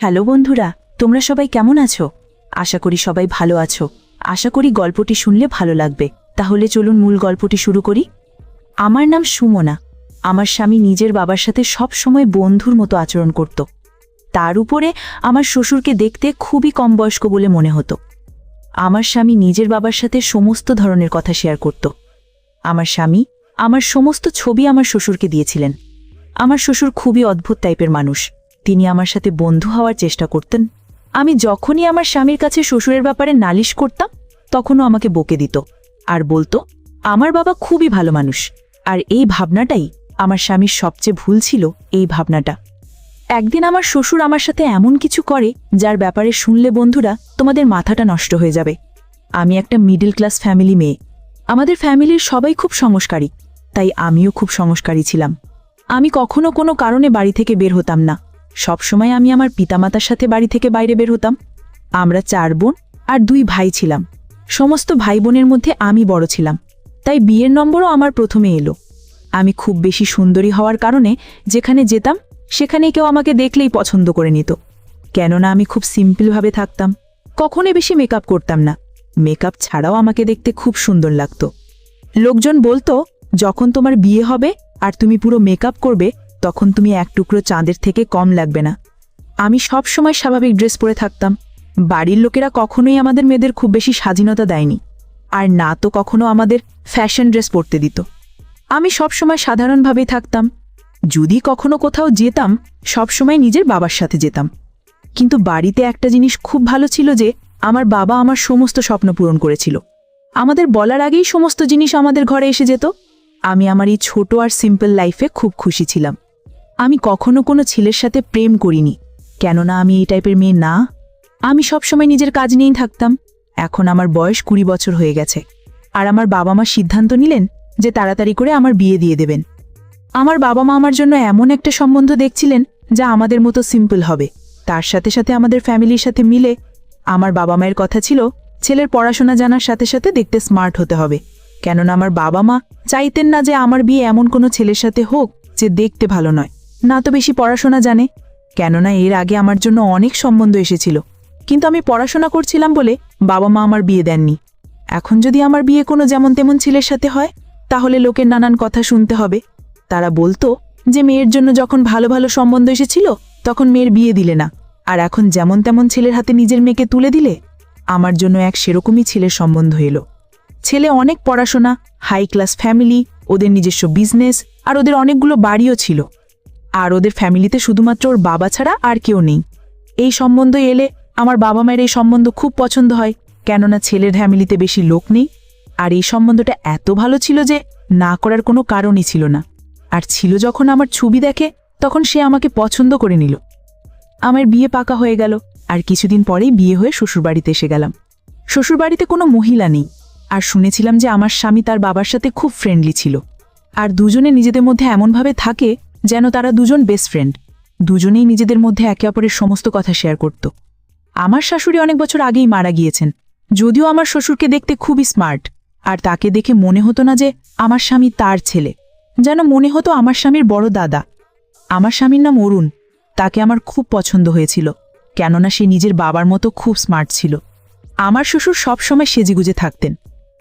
Hello বন্ধুরা, তোমরা সবাই কেমন আছো? আশা করি সবাই ভালো আছো। আশা করি গল্পটি শুনলে ভালো লাগবে। তাহলে চলুন মূল গল্পটি শুরু করি। আমার নাম সুমনা। আমার স্বামী নিজের বাবার সাথে সব সময় বন্ধুর মতো আচরণ করত। তার উপরে আমার শ্বশুরকে দেখতে খুবই কম বয়স্ক বলে মনে হতো। আমার স্বামী নিজের বাবার সাথে সমস্ত ধরনের কথা শেয়ার করত। আমার স্বামী আমার সমস্ত ছবি আমার শ্বশুরকে দিয়েছিলেন। আমার শ্বশুর খুবই অদ্ভুত টাইপের মানুষ। তিনি আমার সাথে বন্ধু হওয়ার চেষ্টা করতেন। আমি যখনই আমার স্বামীর কাছে শ্বশুরের ব্যাপারে নালিশ করতাম, তখনও আমাকে বকে দিত আর বলতো, আমার বাবা খুবই ভালো মানুষ আর এই ভাবনাটাই আমার স্বামীর সবচেয়ে ভুল ছিল, এই ভাবনাটা। একদিন আমার শ্বশুর আমার সাথে এমন কিছু করে, যার ব্যাপারে শুনলে বন্ধুরা, তোমাদের মাথাটা নষ্ট হয়ে যাবে। আমি একটা মিডল ক্লাস ফ্যামিলি মেয়ে। আমাদের ফ্যামিলির সবাই খুব সংস্কারী, তাই আমিও খুব সংস্কারী ছিলাম। আমি কখনো কোনো কারণে বাড়ি থেকে বের হতাম না। সবসময় আমি আমার পিতামাতার সাথে বাড়ি থেকে বাইরে বের হতাম। আমরা চার বোন আর দুই ভাই ছিলাম। সমস্ত ভাই বোনের মধ্যে আমি বড় ছিলাম। তাই বিয়ের নম্বরও আমার প্রথমে এলো। আমি খুব বেশি সুন্দরী হওয়ার কারণে যেখানে যেতাম সেখানে কেউ আমাকে দেখলেই পছন্দ করে নিত। কেননা আমি খুব সিম্পলভাবে থাকতাম। কখনো বেশি মেকআপ করতাম না। মেকআপ ছাড়াও আমাকে দেখতে খুব সুন্দর লাগতো। লোকজন বলতো, যখন তোমার বিয়ে হবে আর তুমি পুরো মেকআপ করবে তখন তুমি এক টুকরো চাঁদের থেকে কম লাগবে না। আমি সব সময় স্বাভাবিক ড্রেস পরে থাকতাম। বাড়ির লোকেরা কখনোই আমাদের মেয়েদের খুব বেশি স্বাধীনতা দেয়নি। আর না তো কখনো আমাদের ফ্যাশন ড্রেস পরতে দিত। আমি সব সময় সাধারণভাবেই থাকতাম। যদি কখনো কোথাও যেতাম সব সময় নিজের বাবার সাথে যেতাম। কিন্তু বাড়িতে একটা জিনিস খুব ভালো ছিল যে, আমার বাবা আমার সমস্ত স্বপ্ন পূরণ করেছিল। আমাদের বলার আগেই সমস্ত জিনিস আমাদের ঘরে এসে যেত। আমি আমার এই ছোট আর সিম্পল লাইফে খুব খুশি ছিলাম। আমি কখনো কোনো ছেলের সাথে প্রেম করিনি, কেননা আমি এই টাইপের মেয়ে না। আমি সবসময় নিজের কাজ নিয়েই থাকতাম। এখন আমার বয়স কুড়ি বছর হয়ে গেছে। আর আমার বাবা মা সিদ্ধান্ত নিলেন যে তাড়াতাড়ি করে আমার বিয়ে দিয়ে দেবেন। আমার বাবা মা আমার জন্য এমন একটা সম্বন্ধ দেখছিলেন যা আমাদের মতো সিম্পল হবে। তার সাথে সাথে আমাদের ফ্যামিলির সাথে মিলে আমার বাবা মায়ের কথা ছিল, ছেলের পড়াশোনা জানার সাথে সাথে দেখতে স্মার্ট হতে হবে। কেননা আমার বাবা মা চাইতেন না যে আমার বিয়ে এমন কোনো ছেলের সাথে হোক যে দেখতে ভালো নয়। না তো বেশি পড়াশোনা জানে। কেননা এর আগে আমার জন্য অনেক সম্বন্ধ এসেছিল। কিন্তু আমি পড়াশোনা করছিলাম বলে বাবা মা আমার বিয়ে দেননি। এখন যদি আমার বিয়ে কোনো যেমন তেমন ছেলের সাথে হয়, তাহলে লোকের নানান কথা শুনতে হবে। তারা বলতো যে মেয়ের জন্য যখন ভালো ভালো সম্বন্ধ এসেছিল, তখন মেয়ের বিয়ে দিলে না। আর এখন যেমন তেমন ছেলের হাতে নিজের মেয়েকে তুলে দিলে, আমার জন্য এক সেরকমই ছেলের সম্বন্ধ এলো। ছেলে অনেক পড়াশোনা হাই ক্লাস ফ্যামিলি ওদের নিজস্ব বিজনেস আর ওদের অনেকগুলো বাড়িও ছিল। আর ওদের ফ্যামিলিতে শুধুমাত্র ওর বাবা ছাড়া আর কেউ নেই। এই সম্বন্ধ এলে আমার বাবা মায়ের এই সম্বন্ধ খুব পছন্দ হয়, কেননা ছেলের ফ্যামিলিতে বেশি লোক নেই। আর এই সম্বন্ধটা এত ভালো ছিল যে না করার কোনো কারণই ছিল না। আর ছিল যখন আমার ছবি দেখে, তখন সে আমাকে পছন্দ করে নিল। আমার বিয়ে পাকা হয়ে গেল, আর কিছুদিন পরেই বিয়ে হয়ে শ্বশুরবাড়িতে এসে গেলাম। শ্বশুরবাড়িতে কোনো মহিলা নেই। আর শুনেছিলাম যে আমার স্বামী তার বাবার সাথে খুব ফ্রেন্ডলি ছিল। আর দুজনে নিজেদের মধ্যে এমনভাবে থাকে যেন তারা দুজন বেস্ট ফ্রেন্ড দুজনেই নিজেদের মধ্যে একে অপরের সমস্ত কথা শেয়ার করত। আমার শাশুড়ি অনেক বছর আগেই মারা গিয়েছেন। যদিও আমার শ্বশুরকে দেখতে খুবই স্মার্ট আর তাকে দেখে মনে হতো না যে আমার স্বামী তার ছেলে। যেন মনে হতো আমার স্বামীর বড় দাদা। আমার স্বামীর নাম অরুণ। তাকে আমার খুব পছন্দ হয়েছিল, কেননা সে নিজের বাবার মতো খুব স্মার্ট ছিল। আমার শ্বশুর সবসময় সেজেগুজে থাকতেন।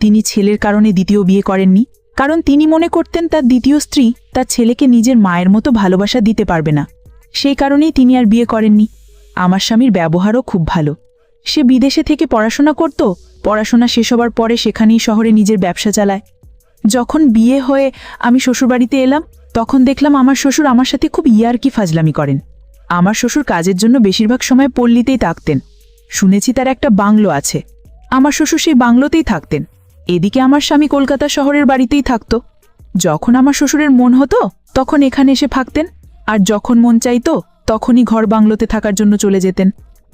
তিনি ছেলের কারণে দ্বিতীয় বিয়ে করেননি কারণ তিনি মনে করতেন তার দ্বিতীয় স্ত্রী তার ছেলেকে নিজের মায়ের মতো ভালোবাসা দিতে পারবে না। সেই কারণেই তিনি আর বিয়ে করেননি। আমার স্বামীর ব্যবহারও খুব ভালো। সে বিদেশে থেকে পড়াশোনা করত, পড়াশোনা শেষ হবার পরে সেখানেই শহরে নিজের ব্যবসা চালায়। যখন বিয়ে হয়ে আমি শ্বশুরবাড়িতে এলাম, তখন দেখলাম আমার শ্বশুর আমার সাথে খুব ইয়ারকি ফাজলামি করেন। আমার শ্বশুর কাজের জন্য বেশিরভাগ সময় পল্লীতেই থাকতেন। শুনেছি তার একটা বাংলো আছে। আমার শ্বশুর সেই বাংলোতেই থাকতেন। এদিকে আমার স্বামী কলকাতা শহরের বাড়িতেই থাকত। যখন আমার শ্বশুরের মন হতো, তখন এখানে এসে থাকতেন। আর যখন মন চাইতো, তখনই ঘর বাংলোতে থাকার জন্য চলে যেতেন।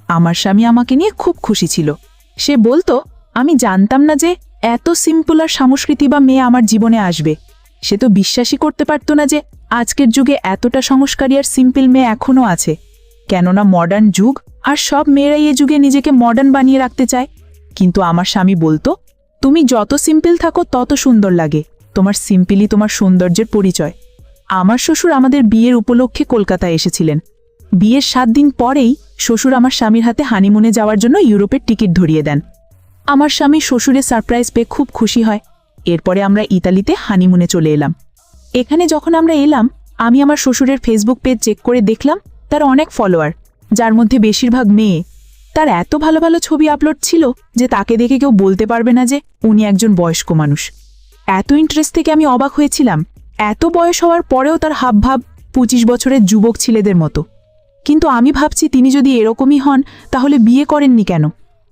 আমার স্বামী আমাকে নিয়ে খুব খুশি ছিল। সে বলতো, আমি জানতাম না যে এত সিম্পল আর সংস্কৃতি বা মেয়ে আমার জীবনে আসবে। সে তো বিশ্বাসই করতে পারত না যে আজকের যুগে এতটা সংস্কারী আর সিম্পল মেয়ে এখনও আছে। কেননা মডার্ন যুগ আর সব মেয়েরাই এ যুগে নিজেকে মডার্ন বানিয়ে রাখতে চায়। কিন্তু আমার স্বামী বলতো তুমি যত সিম্পল থাকো, তত সুন্দর লাগে। তোমার সিম্পলই তোমার সৌন্দর্যের পরিচয়। আমার শ্বশুর আমাদের বিয়ের উপলক্ষে কলকাতায় এসেছিলেন। বিয়ের সাত দিন পরেই শ্বশুর আমার স্বামীর হাতে হানিমুনে যাওয়ার জন্য ইউরোপের টিকিট ধরিয়ে দেন। আমার স্বামী শ্বশুরের সারপ্রাইজ পেয়ে খুব খুশি হয়। এরপরে আমরা ইতালিতে হানিমুনে চলে এলাম। এখানে যখন আমরা এলাম, আমি আমার শ্বশুরের ফেসবুক পেজ চেক করে দেখলাম, তার অনেক ফলোয়ার, যার মধ্যে বেশিরভাগ মেয়ে। তার এত ভালো ভালো ছবি আপলোড ছিল যে তাকে দেখে কেউ বলতে পারবে না যে উনি একজন বয়স্ক মানুষ। এত ইন্টারেস্ট থেকে আমি অবাক হয়েছিলাম। এত বয়স হওয়ার পরেও তার হাবভাব পঁচিশ বছরের যুবক ছেলেদের মতো। কিন্তু আমি ভাবছি তিনি যদি এরকমই হন, তাহলে বিয়ে করেননি কেন?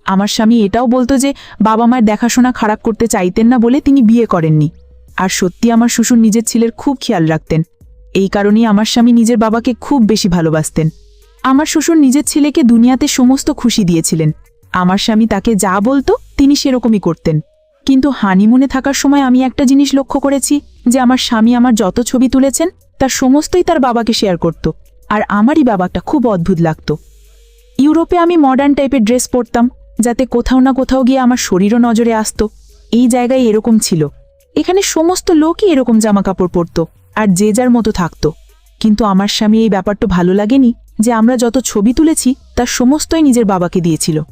আমার স্বামী এটাও বলতো যে বাবা মায়ের দেখাশোনা খারাপ করতে চাইতেন না বলে তিনি বিয়ে করেননি। আর সত্যি আমার শ্বশুর নিজের ছেলের খুব খেয়াল রাখতেন। এই কারণেই আমার স্বামী নিজের বাবাকে খুব বেশি ভালোবাসতেন। আমার শ্বশুর নিজের ছেলেকে দুনিয়াতে সমস্ত খুশি দিয়েছিলেন। আমার স্বামী তাকে যা বলতো, তিনি সেরকমই করতেন। কিন্তু হানিমুনে থাকার সময় আমি একটা জিনিস লক্ষ্য করেছি, যে আমার স্বামী আমার যত ছবি তুলেছেন, তার সমস্তই তার বাবাকে শেয়ার করত। আর আমারই বাবাটা খুব অদ্ভুত লাগত। ইউরোপে আমি মডার্ন টাইপের ড্রেস পরতাম, যাতে কোথাও না কোথাও গিয়ে আমার শরীরও নজরে আসতো। এই জায়গায় এরকম ছিল। এখানে সমস্ত লোকই এরকম জামা কাপড় পরত, আর যে যার মতো থাকত। কিন্তু আমার স্বামী এই ব্যাপারটা ভালো লাগেনি যে আমরা যত ছবি তুলেছি, তার সমস্তই নিজের বাবাকে দিয়েছিল।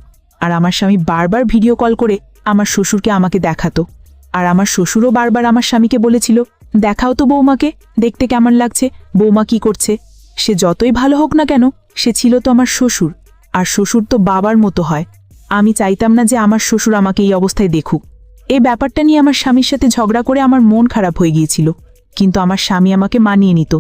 আর আমার স্বামী বারবার ভিডিও কল করে আমার শ্বশুরকে আমাকে দেখাতো। আর আমার শ্বশুরও বারবার আমার স্বামীকে বলেছিল, দেখাও তো বৌমাকে, দেখতে কেমন লাগছে, বৌমা কি করছে? সে যতই ভালো হোক না কেন, সে ছিল তো আমার শ্বশুর, আর শ্বশুর তো বাবার মতো হয়। আমি চাইতাম না যে আমার শ্বশুর আমাকে এই অবস্থায় দেখুক। এই ব্যাপারটা নিয়ে আমার স্বামীর সাথে ঝগড়া করে আমার মন খারাপ হয়ে গিয়েছিল। কিন্তু আমার স্বামী আমাকে মানিয়ে নিত।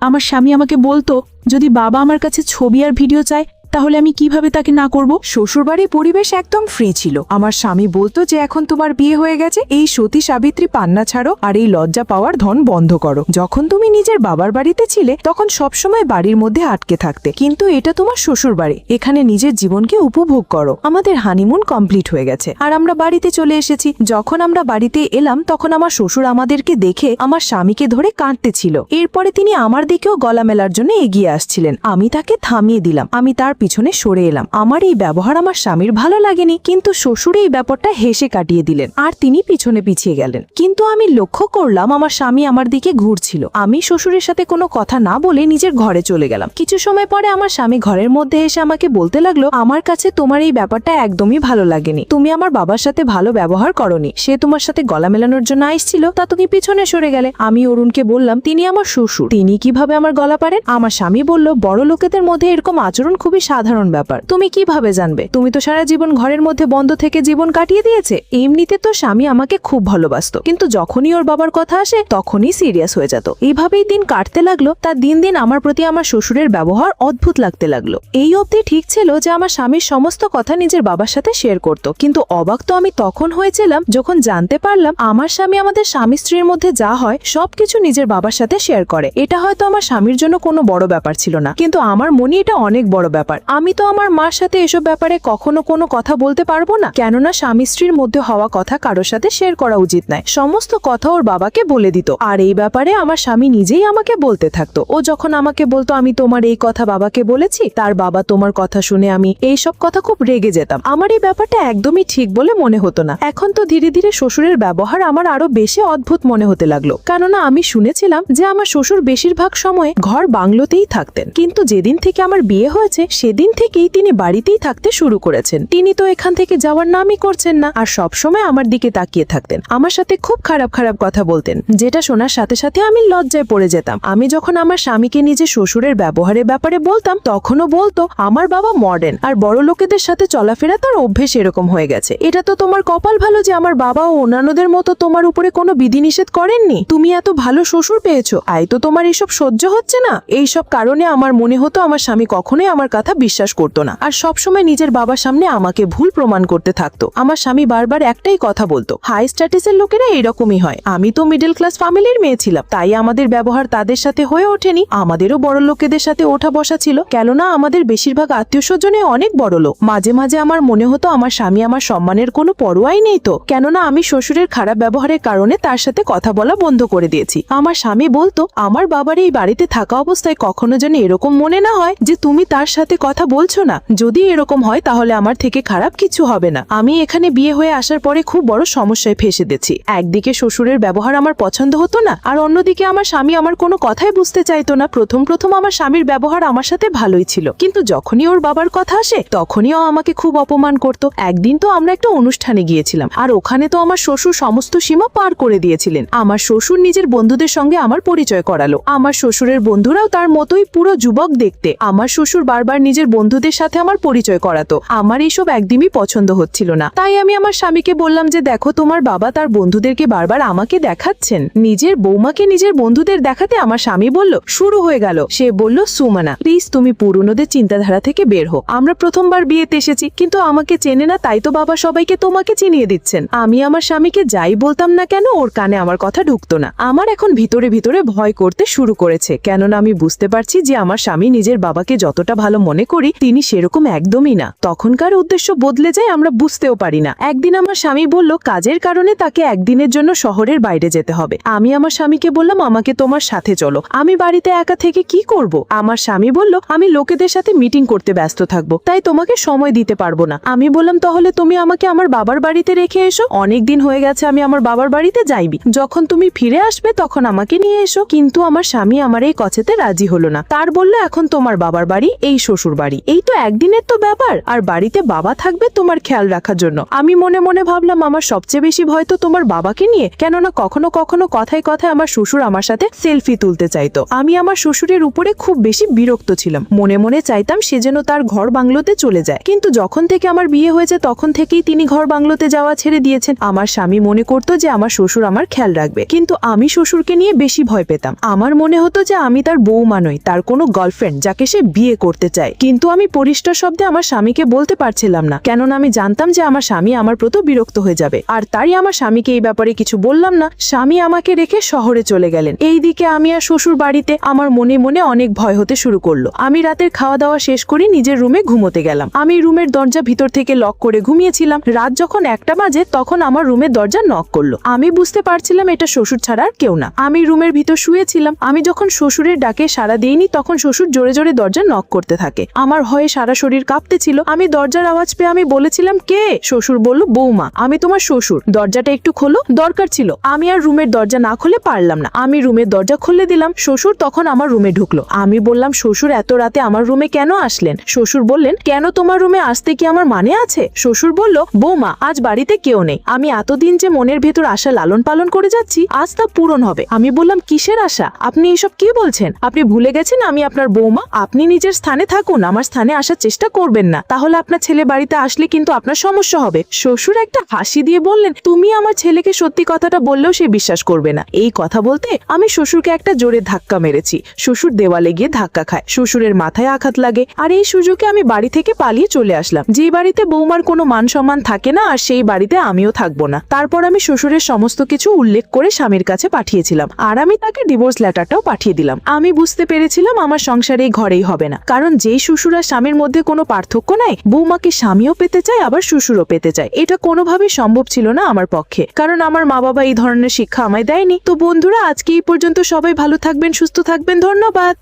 আমার স্বামী আমাকে বলতো যদি বাবা আমার কাছে ছবি আর ভিডিও চায় তাহলে আমি কীভাবে তাকে না করব? শ্বশুরবাড়ির পরিবেশ একদম ফ্রি ছিল। আমার স্বামী বলতো যে, এখন তোমার বিয়ে হয়ে গেছে, এই সতী সাবিত্রী পান্না ছাড়ো আর এই লজ্জা পাওয়ার ধন বন্ধ করো। যখন তুমি নিজের বাবার বাড়িতে ছিলে, তখন সবসময় বাড়ির মধ্যে আটকে থাকতে। কিন্তু এটা তোমার শ্বশুর বাড়ি এখানে নিজের জীবনকে উপভোগ করো। আমাদের হানিমুন কমপ্লিট হয়ে গেছে। আর আমরা বাড়িতে চলে এসেছি। যখন আমরা বাড়িতে এলাম, তখন আমার শ্বশুর আমাদেরকে দেখে আমার স্বামীকে ধরে কাঁদতেছিল এরপরে তিনি আমার দিকেও গলা মেলার জন্য এগিয়ে আসছিলেন। আমি তাকে থামিয়ে দিলাম। আমি তার পিছনে সরে এলাম। আমার এই ব্যবহার আমার স্বামীর ভালো লাগেনি, কিন্তু শ্বশুর এই ব্যাপারটা হেসে কাটিয়ে দিলেন। আর তিনি পিছনে পিছিয়ে গেলেন। কিন্তু আমি লক্ষ্য করলাম আমার স্বামী আমার দিকে ঘুরছিল। আমি শ্বশুরের সাথে কোনো কথা না বলে নিজের ঘরে চলে গেলাম। কিছু সময় পরে আমার স্বামী ঘরের মধ্যে এসে আমাকে বলতে লাগল, আমার কাছে তোমার এই ব্যাপারটা একদমই ভালো লাগেনি। তুমি আমার বাবার সাথে ভালো ব্যবহার করনি। সে তোমার সাথে গলা মেলানোর জন্য আসছিল, তা তুমি পিছনে সরে গেলে। আমি অরুণকে বললাম, তিনি আমার শ্বশুর। তিনি কীভাবে আমার গলা পারেন আমার স্বামী বলল, বড় লোকেদের মধ্যে এরকম আচরণ খুবই সাধারণ ব্যাপার। তুমি কীভাবে জানবে? তুমি তো সারা জীবন ঘরের মধ্যে বন্ধ থেকে জীবন কাটিয়ে দিয়েছে। এমনিতে তো স্বামী আমাকে খুব ভালোবাসতো। কিন্তু যখনই ওর বাবার কথা আসে, তখনই সিরিয়াস হয়ে যেত। এইভাবেই দিন কাটতে লাগল তার দিন দিন আমার প্রতি আমার শ্বশুরের ব্যবহার অদ্ভুত লাগতে লাগল। এই অবধি ঠিক ছিল যে আমার স্বামীর সমস্ত কথা নিজের বাবার সাথে শেয়ার করত। কিন্তু অবাক তো আমি তখন হয়েছিলাম, যখন জানতে পারলাম আমার স্বামী আমাদের স্বামী স্ত্রীর মধ্যে যা হয়, সবকিছু নিজের বাবার সাথে শেয়ার করে। এটা হয়তো আমার স্বামীর জন্য কোনো বড় ব্যাপার ছিল না। কিন্তু আমার মনে এটা অনেক বড় ব্যাপার। আমি তো আমার মার সাথে এসব ব্যাপারে কখনো কোনো কথা বলতে পারব না। কেননা স্বামী স্ত্রীর মধ্যে হওয়া কথা কারোর সাথে শেয়ার করা উচিত নয়। সমস্ত কথা ওর বাবাকে বলে দিত। আর এই ব্যাপারে আমার স্বামী নিজেই আমাকে বলতে থাকতো। ও যখন আমাকে বলতো, আমি তোমার এই কথা বাবাকে বলেছি, তার বাবা তোমার কথা শুনে আমি এই সব কথা খুব রেগে যেতাম। আমার এই ব্যাপারটা একদমই ঠিক বলে মনে হতো না। এখন তো ধীরে ধীরে শ্বশুরের ব্যবহার আমার আরও বেশি অদ্ভুত মনে হতে লাগল। কেননা আমি শুনেছিলাম যে আমার শ্বশুর বেশিরভাগ সময় ঘর বাংলোতেই থাকতেন। কিন্তু যেদিন থেকে আমার বিয়ে হয়েছে সেদিন থেকেই তিনি বাড়িতেই থাকতে শুরু করেছেন। তিনি তো এখান থেকে যাওয়ার নামই করছেন না। আর সবসময় আমার দিকে তাকিয়ে থাকতেন। আমার সাথে খুব খারাপ খারাপ কথা বলতেন। যেটা শোনার সাথে সাথে আমি লজ্জায় পড়ে যেতাম। আমি যখন আমার স্বামীকে নিজে শ্বশুরের ব্যবহারের ব্যাপারে বলতাম, তখনও বলতো, আমার বাবা মডার্ন আর বড় লোকেদের সাথে চলাফেরা তার অভ্যেস এরকম হয়ে গেছে। এটা তো তোমার কপাল ভালো যে আমার বাবা ও অন্যান্যদের মতো তোমার উপরে কোনো বিধিনিষেধ করেননি। তুমি এত ভালো শ্বশুর পেয়েছ। আই তো তোমার এইসব সহ্য হচ্ছে না। এইসব কারণে আমার মনে হতো আমার স্বামী কখনোই আমার কথা বিশ্বাস করতো না। আর সবসময় নিজের বাবার সামনে আমাকে ভুল প্রমাণ করতে থাকতো। আমার স্বামী বারবার একটাই কথা বলতো হাই স্ট্যাটাসের লোকেরা এরকমই হয়। আমি তো মিডল ক্লাস ফ্যামিলির মেয়ে ছিলাম, তাই আমাদের ব্যবহার তাদের সাথে হয়ে ওঠেনি। আমাদেরও বড় লোকেদের সাথে ওঠা বসা ছিল, কেননা আমাদের বেশিরভাগ আত্মীয় স্বজনে অনেক বড় লোক। মাঝে মাঝে আমার মনে হতো আমার স্বামী আমার সম্মানের কোনো পরোয়াই নেই তো। কেননা আমি শ্বশুরের খারাপ ব্যবহারের কারণে তার সাথে কথা বলা বন্ধ করে দিয়েছি। আমার স্বামী বলতো, আমার বাবার এই বাড়িতে থাকা অবস্থায় কখনো যেন এরকম মনে না হয় যে তুমি তার সাথে কথা বলছো না? যদি এরকম হয়, তাহলে আমার থেকে খারাপ কিছু হবে না। আমি এখানে বিয়ে হয়ে আসার পরে খুব বড় সমস্যায় ফেসে গেছি। একদিকে শ্বশুরের ব্যবহার আমার পছন্দ হতো না, আর অন্যদিকে আমার স্বামী আমার কোনো কথাই বুঝতে চাইতো না। প্রথম প্রথম আমার স্বামীর ব্যবহার আমার সাথে ভালোই ছিল। কিন্তু যখনই ওর বাবার কথা আসে, তখনই ও আমাকে খুব অপমান করত। একদিন তো আমরা একটা অনুষ্ঠানে গিয়েছিলাম, আর ওখানে তো আমার শ্বশুর সমস্ত সীমা পার করে দিয়েছিলেন। আমার শ্বশুর নিজের বন্ধুদের সঙ্গে আমার পরিচয় করালো। আমার শ্বশুরের বন্ধুরাও তার মতোই পুরো যুবক দেখতে। আমার শ্বশুর বারবার নিজের বন্ধুদের সাথে আমার পরিচয় করাতো। আমার এইসব একদমই পছন্দ হচ্ছিল না। তাই আমি আমার স্বামীকে বললাম যে, দেখো, তোমার বাবা তার বন্ধুদেরকে বারবার আমাকে দেখাচ্ছেন। নিজের বৌমাকে নিজের বন্ধুদের দেখাতে আমার স্বামী বলল, শুরু হয়ে গেল। সে বলল, সুমানা প্লিজ তুমি পুরনোদের চিন্তাধারা থেকে বের হো আমরা প্রথমবার বিয়েতে এসেছি, কিন্তু আমাকে চেনে না, তাই তো বাবা সবাইকে তোমাকে চিনিয়ে দিচ্ছেন। আমি আমার স্বামীকে যাই বলতাম না কেন, ওর কানে আমার কথা ঢুকতো না। আমার এখন ভিতরে ভিতরে ভয় করতে শুরু করেছে, কেননা আমি বুঝতে পারছি যে, আমার স্বামী নিজের বাবাকে যতটা ভালো মনে করি, তিনি সেরকম একদমই না। তখনকার উদ্দেশ্য বদলে যায়, আমরা বুঝতেও পারি না। একদিন আমার স্বামী বলল, কাজের কারণে তাকে একদিনের জন্য শহরের বাইরে যেতে হবে। আমি আমার স্বামীকে বললাম, আমাকে তোমার সাথে চলো। আমি বাড়িতে একা থেকে কি করব? আমার স্বামী বলল, আমি লোকেদের সাথে মিটিং করতে ব্যস্ত থাকব, তাই তোমাকে সময় দিতে পারব না। আমি বললাম, তাহলে তুমি আমাকে আমার বাবার বাড়িতে রেখে এসো। অনেক দিন হয়ে গেছে, আমি আমার বাবার বাড়িতে যাইবি যখন তুমি ফিরে আসবে, তখন আমাকে নিয়ে এসো। কিন্তু আমার স্বামী আমার এই কছেতে রাজি হলো না। তার বলল, এখন তোমার বাবার বাড়ি এই শ্বশুর বাড়ি। এই তো একদিনের তো ব্যাপার। আর বাড়িতে বাবা থাকবে তোমার খেয়াল রাখার জন্য। আমি মনে মনে ভাবলাম, আমার সবচেয়ে বেশি ভয় তো তোমার বাবাকে নিয়ে। কেননা কখনো কখনো কথায় কথায় আমার শ্বশুর আমার সাথে সেলফি তুলতে চাইতো। আমি আমার শ্বশুরের উপরে খুব বেশি বিরক্ত ছিলাম। মনে মনে চাইতাম সে যেন তার ঘর বাংলোতে চলে যায়। কিন্তু যখন থেকে আমার বিয়ে হয়েছে, তখন থেকেই তিনি ঘর বাংলোতে যাওয়া ছেড়ে দিয়েছেন। আমার স্বামী মনে করতো যে, আমার শ্বশুর আমার খেয়াল রাখবে। কিন্তু আমি শ্বশুরকে নিয়ে বেশি ভয় পেতাম। আমার মনে হতো যে, আমি তার বৌমা নই, তার কোনো গার্লফ্রেন্ড যাকে সে বিয়ে করতে চায়। কিন্তু আমি পরিষ্কার শব্দে আমার স্বামীকে বলতে পারছিলাম না। কেননা আমি জানতাম যে আমার স্বামী আমার প্রতি বিরক্ত হয়ে যাবে। আর তাই আমার স্বামীকে এই ব্যাপারে কিছু বললাম না। স্বামী আমাকে রেখে শহরে চলে গেলেন। এই দিকে আমি আর শ্বশুর বাড়িতে আমার মনে মনে অনেক ভয় হতে শুরু করল। আমি রাতের খাওয়া দাওয়া শেষ করে নিজের রুমে ঘুমোতে গেলাম। আমি রুমের দরজা ভিতর থেকে লক করে ঘুমিয়েছিলাম। রাত যখন একটা বাজে, তখন আমার রুমের দরজা নক করল। আমি বুঝতে পারছিলাম এটা শ্বশুর ছাড়া আর কেউ না। আমি রুমের ভিতর শুয়েছিলাম। আমি যখন শ্বশুরের ডাকে সাড়া দিইনি, তখন শ্বশুর জোরে জোরে দরজা নক করতে থাকে। আমার ভয়ে সারা শরীর কাঁপতে ছিল। আমি দরজার আওয়াজ পেয়ে আমি বলেছিলাম, কে? শ্বশুর বলল, বৌমা, আমি তোমার শ্বশুর। দরজাটা একটু খোলো, দরকার ছিল। আমি আর রুমের দরজা না খুলে পারলাম না। আমি রুমের দরজা খুলে দিলাম, শ্বশুর তখন আমার রুমে ঢুকলো। আমি বললাম, শ্বশুর, এত রাতে আমার রুমে কেন আসলেন? শ্বশুর বললেন, কেন তোমার রুমে আসতে কি আমার মানে আছে? শ্বশুর বলল, বৌমা, আজ বাড়িতে কেউ নেই। আমি এতদিন যে মনের ভেতর আশা লালন পালন করে যাচ্ছি, আজ তা পূরণ হবে। আমি বললাম, কিসের আশা? আপনি এসব কি বলছেন? আপনি ভুলে গেছেন আমি আপনার বৌমা? আপনি নিজের স্থানে থাকুন। আমার স্থানে আসার চেষ্টা করবেন না। তাহলে আপনার ছেলে বাড়িতে আসলে কিন্তু আপনার সমস্যা হবে। শ্বশুর একটা হাসি দিয়ে বললেন, তুমি আমার ছেলেকে সত্যি কথাটা বললেও সে বিশ্বাস করবে না। এই কথা বলতে আমি শ্বশুরকে একটা জোরে ধাক্কা মেরেছি। শ্বশুর দেওয়ালে গিয়ে ধাক্কা খায়। শ্বশুরের মাথায় আঘাত লাগে। আর এই সুযোগে আমি বাড়ি থেকে পালিয়ে চলে আসলাম। যে বাড়িতে বৌমার কোনো মান সম্মান থাকে না, আর সেই বাড়িতে আমিও থাকব না। তারপর আমি শ্বশুরের সমস্ত কিছু উল্লেখ করে স্বামীর কাছে পাঠিয়েছিলাম। আর আমি তাকে ডিভোর্স লেটারটাও পাঠিয়ে দিলাম। আমি বুঝতে পেরেছিলাম আমার সংসারে এই ঘরেই হবে না। কারণ যেই শ্বশুর আর স্বামীর মধ্যে কোনো পার্থক্য নাই? বৌমাকে স্বামীও পেতে চায়, আবার শ্বশুরও পেতে চায়। এটা কোনোভাবেই সম্ভব ছিল না আমার পক্ষে। কারণ আমার মা বাবা এই ধরনের শিক্ষা আমায় দেয়নি। তো বন্ধুরা, আজকে এই পর্যন্ত সবাই ভালো থাকবেন, সুস্থ থাকবেন। ধন্যবাদ।